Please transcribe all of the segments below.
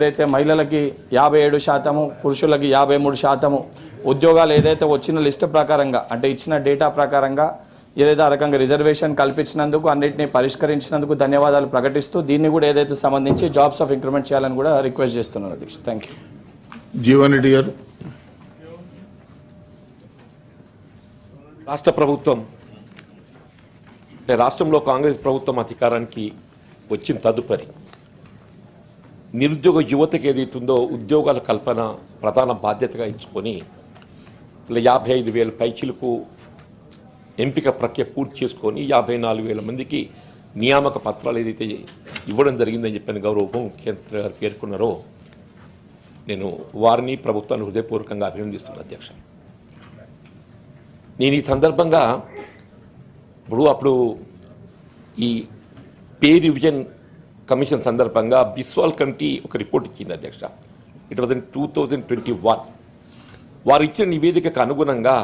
ఏదైతే మహిళలకి యాభై ఏడు శాతము పురుషులకి యాభై మూడు శాతము ఉద్యోగాలు ఏదైతే వచ్చిన లిస్ట్ ప్రకారంగా అంటే ఇచ్చిన డేటా ప్రకారంగా ఏదైతే ఆ రకంగా రిజర్వేషన్ కల్పించినందుకు అన్నింటినీ పరిష్కరించినందుకు ధన్యవాదాలు ప్రకటిస్తూ దీన్ని కూడా ఏదైతే సంబంధించి జాబ్స్ ఆఫ్ ఇంక్రిమెంట్ చేయాలని కూడా రిక్వెస్ట్ చేస్తున్నాను అధ్యక్ష. థ్యాంక్ యూ జీవన్ రెడ్డి గారు. రాష్ట్ర ప్రభుత్వం అంటే రాష్ట్రంలో కాంగ్రెస్ ప్రభుత్వం అధికారానికి వచ్చిన తదుపరి నిరుద్యోగ యువతకు ఏదైతుందో ఉద్యోగాల కల్పన ప్రధాన బాధ్యతగా ఇచ్చుకొని యాభై ఐదు వేల పైచిలకు ఎంపిక ప్రక్రియ పూర్తి చేసుకొని యాభై నాలుగు వేల మందికి నియామక పత్రాలు ఏదైతే ఇవ్వడం జరిగిందని చెప్పిన గౌరవ ఉప ముఖ్యమంత్రి గారు పేర్కొన్నారో నేను వారిని ప్రభుత్వాన్ని హృదయపూర్వకంగా అభినందిస్తున్నాను అధ్యక్ష. నేను ఈ సందర్భంగా ఇప్పుడు అప్పుడు ఈ పే రివిజన్ కమిషన్ సందర్భంగా బిస్వాల్ కంటి ఒక రిపోర్ట్ ఇచ్చింది అధ్యక్ష. It was in two thousand twenty one వారు ఇచ్చిన నివేదికకు అనుగుణంగా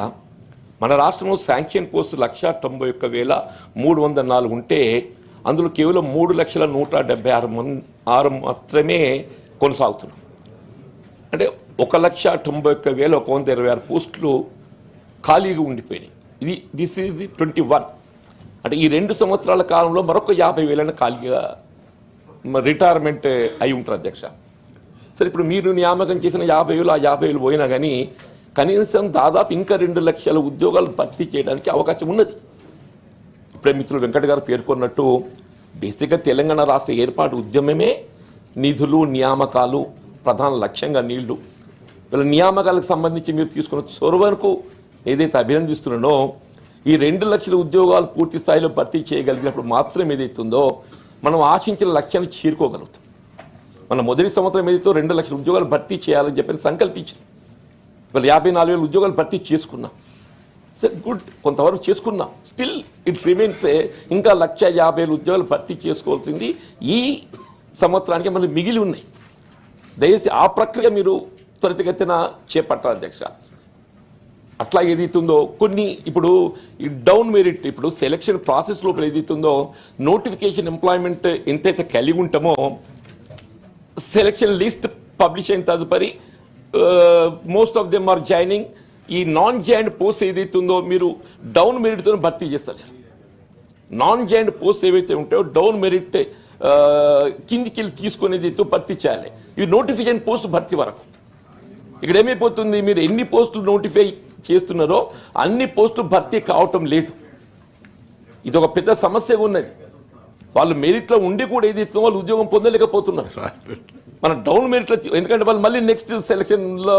మన రాష్ట్రంలో శాంక్షన్ పోస్టు లక్ష తొంభై ఒక్క వేల మూడు వందల నాలుగు ఉంటే అందులో కేవలం మూడు లక్షల నూట డెబ్బై ఆరు మంది ఆరు మాత్రమే కొనసాగుతున్నాం. అంటే ఒక లక్ష తొంభై ఒక్క వేల ఒక వంద ఇరవై ఆరు పోస్టులు ఖాళీగా ఉండిపోయినాయి. ఇది this is the twenty one అంటే ఈ రెండు సంవత్సరాల కాలంలో మరొక యాభై వేలను ఖాళీగా రిటైర్మెంట్ అయి ఉంటారు అధ్యక్ష. సరే ఇప్పుడు మీరు నియామకం చేసిన యాభై వేలు ఆ యాభై వేలు పోయినా కానీ కనీసం దాదాపు ఇంకా రెండు లక్షల ఉద్యోగాలు భర్తీ చేయడానికి అవకాశం ఉన్నది. ఇప్పుడే మిత్రులు వెంకట గారు పేర్కొన్నట్టు బేసిక్గా తెలంగాణ రాష్ట్ర ఏర్పాటు ఉద్యమమే నిధులు నియామకాలు ప్రధాన లక్ష్యంగా నీళ్ళు. వీళ్ళ నియామకాలకు సంబంధించి మీరు తీసుకున్న చొరవకు ఏదైతే అభినందిస్తున్నానో ఈ రెండు లక్షల ఉద్యోగాలు పూర్తి స్థాయిలో భర్తీ చేయగలిగినప్పుడు మాత్రం ఏదైతుందో మనం ఆశించిన లక్ష్యాన్ని చేరుకోగలుగుతాం. మన మొదటి సంవత్సరం ఏదైతే రెండు లక్షల ఉద్యోగాలు భర్తీ చేయాలని చెప్పి సంకల్పించింది ఇవాళ యాభై నాలుగు వేల ఉద్యోగాలు భర్తీ చేసుకున్నాం. సరే గుడ్ కొంతవరకు చేసుకున్నాం. స్టిల్ ఇట్ రిమైన్స్ ఇంకా లక్ష యాభై వేల ఉద్యోగాలు భర్తీ చేసుకోవాల్సింది ఈ సంవత్సరానికి మళ్ళీ మిగిలి ఉన్నాయి. దయచేసి ఆ ప్రక్రియ మీరు త్వరితగతిన చేపట్టాలి అధ్యక్ష. అట్లా ఏదైతుందో కొన్ని ఇప్పుడు ఈ డౌన్ మెరిట్ ఇప్పుడు సెలక్షన్ ప్రాసెస్ లోపల ఏదైతుందో నోటిఫికేషన్ ఎంప్లాయ్మెంట్ ఎంతైతే కలిగి ఉంటామో సెలక్షన్ లిస్ట్ పబ్లిష్ అయిన తదుపరి most of them are joining ఈ నాన్ జాయిన్డ్ పోస్ట్ ఏదైతుందో మీరు డౌన్ మెరిట్తో భర్తీ చేస్తలేరు. నాన్ జాయిన్డ్ పోస్ట్ ఏవైతే ఉంటాయో డౌన్ మెరిట్ కిందికి వెళ్ళి తీసుకునేది భర్తీ చేయాలి. ఇవి నోటిఫికేషన్ పోస్ట్ భర్తీ వరకు. ఇక్కడ ఏమైపోతుంది? మీరు ఎన్ని పోస్టులు నోటిఫై చేస్తున్నారో అన్ని పోస్టులు భర్తీ కావటం లేదు. ఇది ఒక పెద్ద సమస్యగా ఉన్నది. వాళ్ళు మెరిట్లో ఉండి కూడా ఏది ఇస్తుందో వాళ్ళు ఉద్యోగం పొందలేకపోతున్నారు. మన డౌన్ మెరిట్లో ఎందుకంటే వాళ్ళు మళ్ళీ నెక్స్ట్ సెలక్షన్లో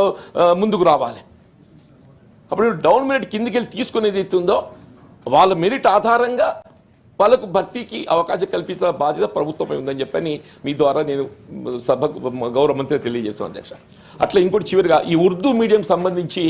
ముందుకు రావాలి. అప్పుడు డౌన్ మెరిట్ కిందికి వెళ్ళి తీసుకునేది ఇస్తుందో వాళ్ళ మెరిట్ ఆధారంగా వాళ్ళకు భర్తీకి అవకాశం కల్పించిన బాధ్యత ప్రభుత్వమై ఉందని చెప్పని మీ ద్వారా నేను సభ గౌరవ మంత్రి తెలియజేస్తాను అధ్యక్ష. అట్లా ఇంకోటి చివరిగా ఈ ఉర్దూ మీడియం సంబంధించి